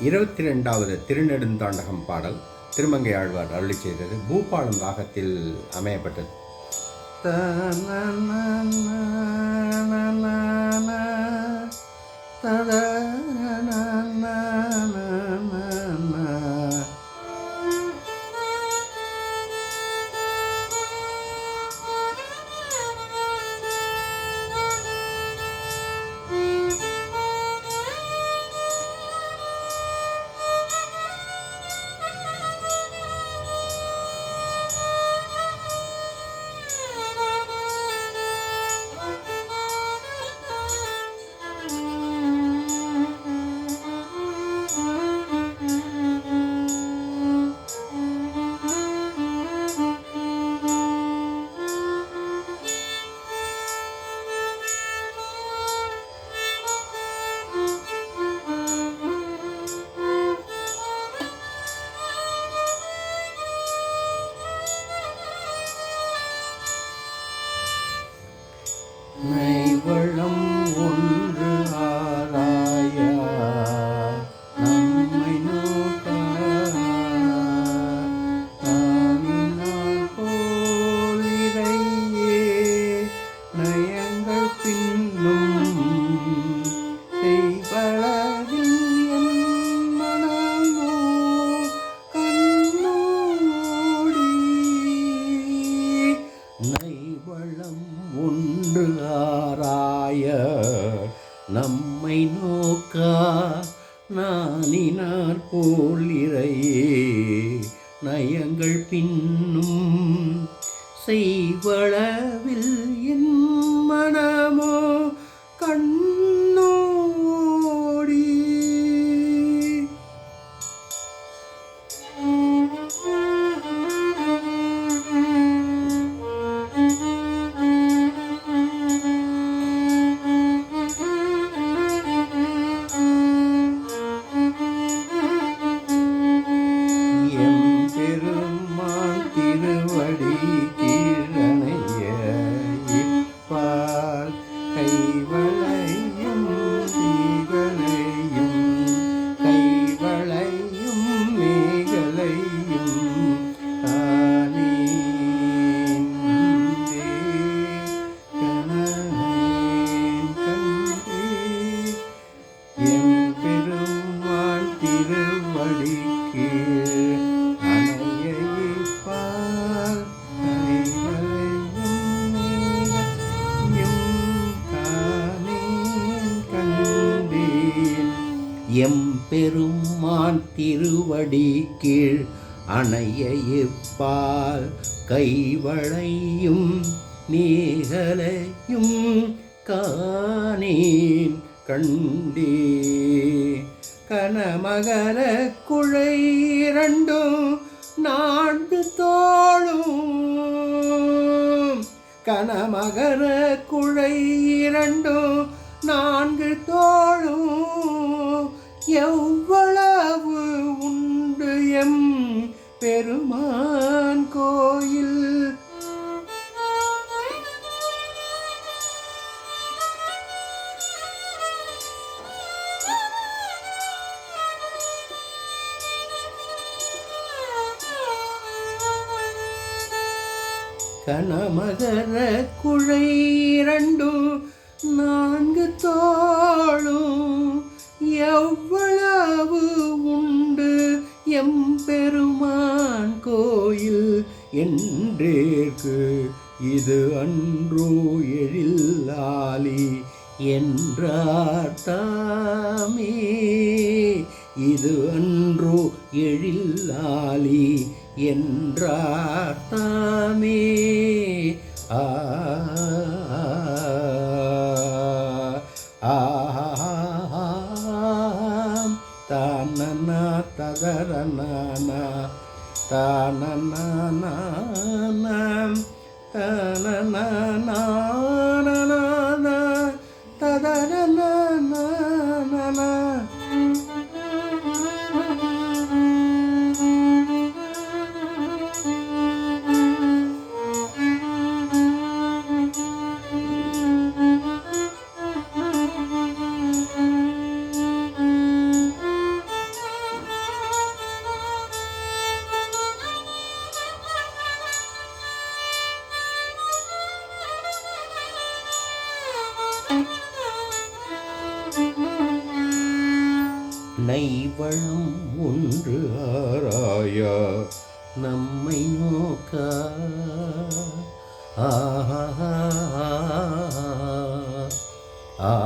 இருபத்தி ரெண்டாவது திருநெடுந்தாண்டகம் பாடல் திருமங்கை ஆழ்வார் அருளி செய்தது பூபாலம் ராகத்தில் அமையப்பட்டது. நம்மை நோக்கா நானினார் போல் இறையே நயங்கள் பின்னும் செய்வள எம்பெருமான் திருவடி கீழ் அணைய இப்பால் கைவளையும் நீகலையும் காணேன் கண்டே. கனமகர குழை இரண்டும் நான்கு தோளும். கனமகர குழை இரண்டும் நான்கு தோளும். எவ்வளவு உண்டு எம் பெருமான் கோயில்? கணமகர குழை இரண்டு நான்கு தோ என்றேற்கு இது அன்றோ எழில்லாலி என்றார் தாமே இது அன்றோ எழில்லாலி என்றார் தாமே ஆ தன தானன தான தானன நைவளம் ஒன்று ஆராயா நம்மை நோக்க. ஆஹா ஆ